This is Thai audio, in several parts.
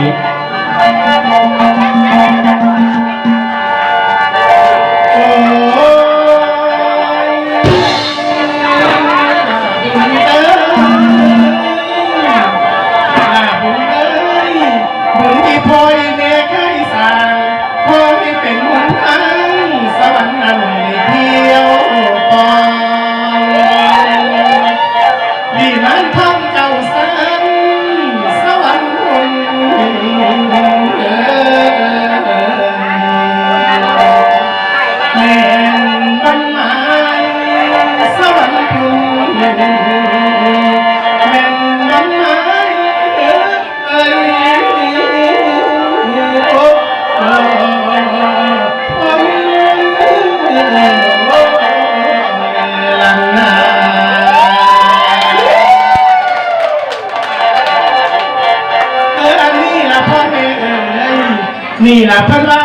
ทิต นี่ล่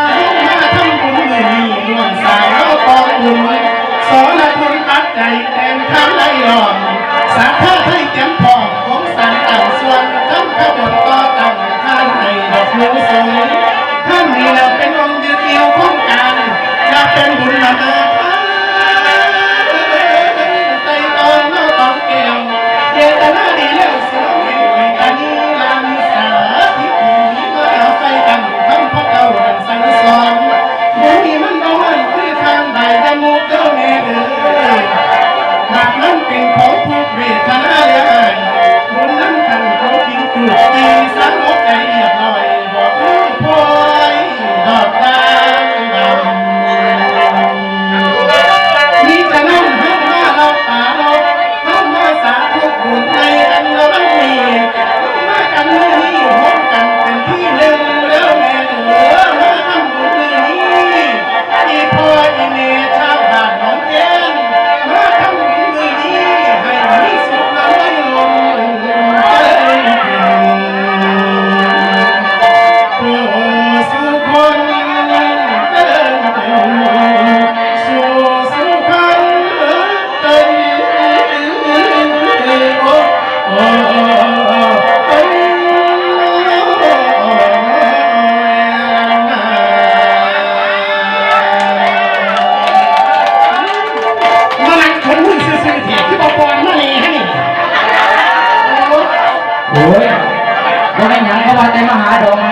บ่แม่นหยังเขาว่าแต่มาหาดอกไม้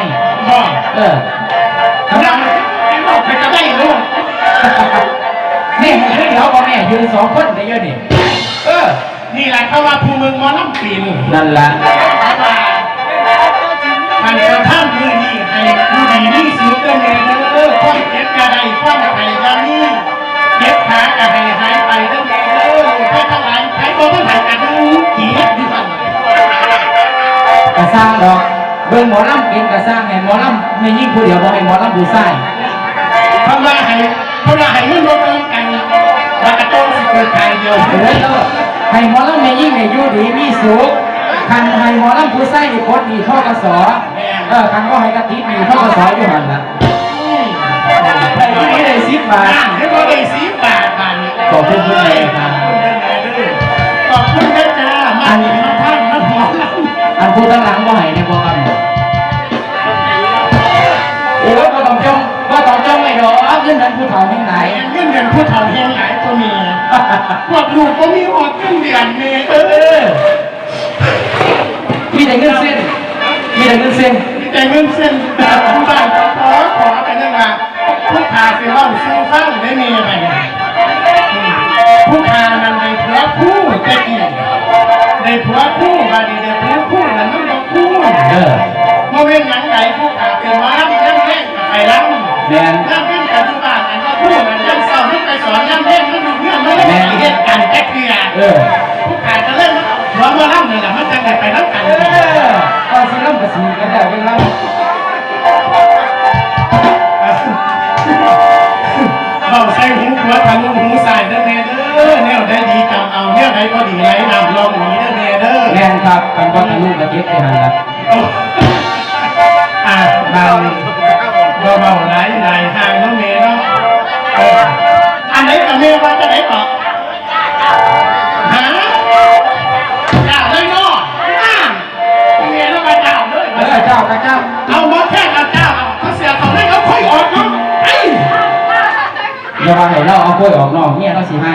บอกเออกำลังไอ้บอกไปจะได้รู้นี่เดี๋ยวบ่แม่ยืนสองคนได้เยอะนี่เออ นี่แหละเขาว่าภูเมืองมอน้ำปีนนั่นล่ะมันกระทั่งมือนี่ให้ผู้ดีนี่สุดเลยเด้อความเจ็บกระไดความไข่ยานี่เจ็บขากระไดหายไปเด้อเด้อพระทั้งหลายใครบ่ต้องหายกันดูกี่เฮ็ดดีกว่าก ระสร้างดอกเบิ่งหมอลำกินกระสร้างให้หมอลำไม่ยิ่งผู้เดียวบ่ให้หมอลำผู้ชายเพราะว่าให้เพราะว่าให้เงินบ่เกินกันว่ากระโตนสิเกิดทางเดียวเออแล้วให้หมอลำไม่ยิ่งให้อยู่ดีมีสุขคันให้หมอลำผู้ชายนี่กดหนี่ทกสเออคันบ่ให้กะติดหนี่ทกสอยู่หั่นล่ะได้ที่นี่ได้10บาทอ่านให้บ่ได้สิบบาทบาทนี้ขอบคุณคุณแม่ครับขอบคุณ พวกลูกก็มีอดเงินเดือนเมเออมีแต่เงินเส้น มีแต่เงินเส้นแต่เงินเส้นแต่บ้านขอขอไปนั่นละผู้ขาสิเล่าซื้อฟังได้มีอะไรผู้ขามันได้ผัวคู่ตะกี้ได้ผัวคู่ ไรก็ดีไหมนำลงหนีเด้อเม่เด้อแน่นครับกันว่าลูกกระเจี๊ยบไปหันละอะบางเบาเบาไร่ยห่ายางน้องเมย์เนาะอันไหนกับเมย์ว่าจะไหนเปล่าฮะด่าเลยเนาะเมย์ต้องมาด่าด้วยเออจ้ากับจ้าวเอาหมอแค่งเอาเจ้าเขาเสียเขาไห้เขาค่อยออกเนาะอย่าว่าให้เราเอาค่อยออกนอกเนี่ยเราสิให้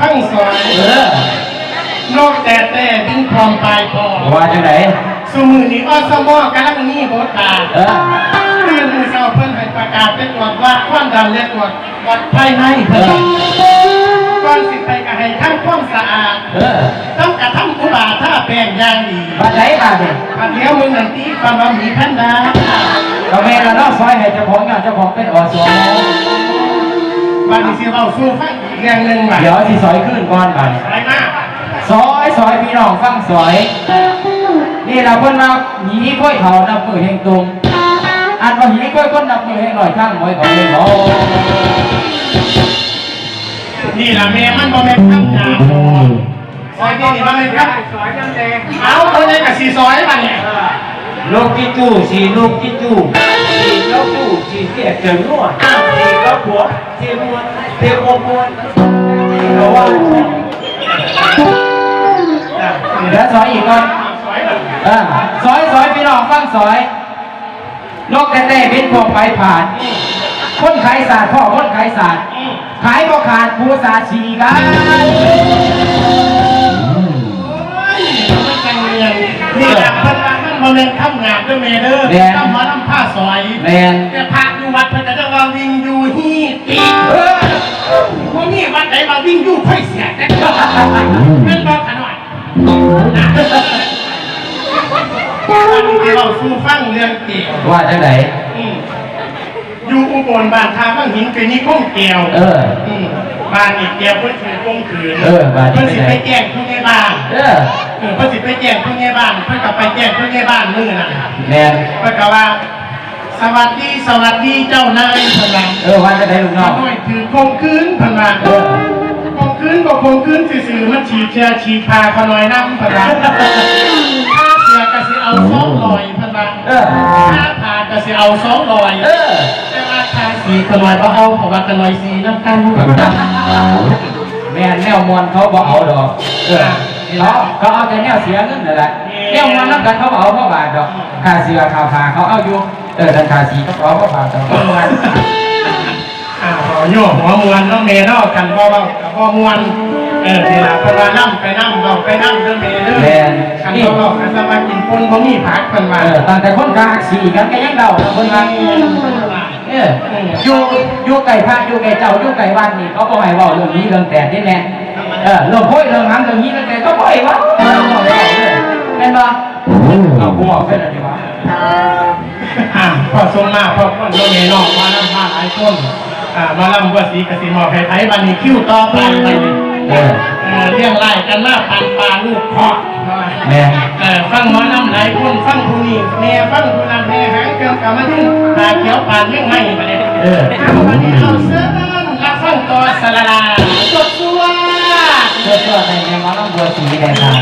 พี่น้องฟังซอยเออนอกแต่แต่บินพร้อมปลายพอว่าจากไหนสมือนี้อสมอกำลังมีบทบาทเออเพื่อนมือเศร้าเพิ่นให้ประกาศเป็นตรวจว่าความดันและตรวจวัดภายในเพิ่นก่อนสิไปก็ให้ทำความสะอาดเออต้องกระทำกุบาท่าแปลงอย่างดีมาไหนบัดนี้อันเดียวมึงนั่นตีความว่ามีแพนด้าก็แม่ละเนาะซอยให้เจ้าของงานเจ้าของเป็นอสมบัดนี้สิเว้าสู้ฟังอีก เรื่องหนึงว่าเดี๋ยวสิซอยขึ้นก่อนบัดนี้อะไรมากซอยซอยพี่น้องฟังซอย นี่เราเพิ่นมาหนีกล้วยเขานับมือเฮงตุงอันว่าหนีกล้วยคนนับมือเฮงหน่อยข้างหน่อยเขาเฮงโอ้นี่ล่ะแม่มันบ่แม่นคำหยาบซอยนี่นี่บ่แม่นครับซอยจังแดงเอาคนใหญ่กับสีซอยบัดนี้ลูกจิจูสีลูกจิจูสีเจ้าจูสีเสียเจิงนวดสีกระปัวสีมว นสีโอมวนสีกระว่าแล้วซอยอีกก่อนซอยบัดนี้เออซอยพี่น้องฟังซอยนกแต่แต่บินพวกไปผ่านคนขายศาสตร์พ่อคนขายศาสตร์ขายก็ขาดภูษาสีกันนี่แหละพิ่นว่ามันบ่แม่นทำงานด้อแม่เด้อทำมาทำผ้าซอยแต่พระอยู่วัดเพิ่นก็จะว่าวิงอยู่ฮีดตีเออบ่ มีวัดไหนมาวิ่งอยู่ค่อยเสียแต่ก็แม่นบ่ขนาดนะอันนี้เราสู้ฟังเรื่องเกี่ยวว่าจังไหนอืมอยู่อุบลบ้านทาบ้านหินเป็นนี่ข้องแก้วเอออืมบ้านนี่แก้วเพิ่นถือคงขืนเออบ้านนี่เพิ่นสิเป็นไงไปแจ้งผู้ใหญ่บ้านเออเออเพิ่นสิไปแจ้งผู้ใหญ่บ้าน เพิ่นก็ไปแจ้งผู้ใหญ่บ้านมื้อนั้นแมนเพิ่นก็ว่า สวัสดีสวัสดีเจ้านายเพิ่นว่าเออว่าจังไหนลูกน้องน้อยถือคงคืนเพิ่นว่าเออคงคืนบ่คงคืนซื่อๆมันฉีดเชื้อฉีดพาเขาหน่อยนำเพิ่นว่าค่าเสื้อก็สิเอา200เพิ่นว่าเออค่าผ้าก็สิเอา200เออแต่ว่าค่าสีขน่อยบ่เอาเพราะว่าขน่อยสีน้ำกันแม่นแนวมวนเขาบอกเอาดอกเออเขาเขาเอาแต่แนวเสียเงินนั่นแหละแนวมวนน้ำกันเขาบ่เอาเพราะบาทดอกค่าเสือค่าผ้าเขาเอาอยู่ เออดันค่าสีเขาเอพราะบาทดอกอ้าวหัวโยกหัวมวนน้องเมย์เนาะกันบ่อเว้ากับบ่มวนเออนี่ล่ะพิ่นว่านํไปนํเว้าไปนํเด้อเมย์เด้อกันบ่เว้ากันสมากินปนบ่มีผักเพิ่นว่าเออตั้งแต่คนกลางสีกันก็ยังเดาคนกลางเอออยู่อยู่ไก่พระอยู่ไก่เจ้าอยู่ไก่บ้านนี่เขาบ่ให้เว้าเรื่องนี้เรื่องแต่นี่แน่เออเรื่องโพยเรื่องหางเรื่องนี้เรื่องแต่ก็บ่ว้าเออบ่ให้เว้าเลยแม่นบ่ เอากูบอกเป็นอะไรวะอ่าพอส่งมาพอคนน้องเมย์เนาะมานํมาหลายคนอ่ามาลำบ่สีกสิมอบให้ไผบัดนี้คิวต่อไปบัดนี้เออเออเลี้ยงไล่กันมาปันปลาลูกคอกแม่เออฟังหมอน้ำไหลคนฟังผู้นี้แม่ฟังผู้นั้นแม่หางเกี่ยวกับมันถึงตาเขียวปานยังไม่มาเลยเออเอาวันนี้เอาเสื้อรับฟังตัวสลาลาจดตัวเพื่อเพื่อในในหมอลำบัวสีแดงทาง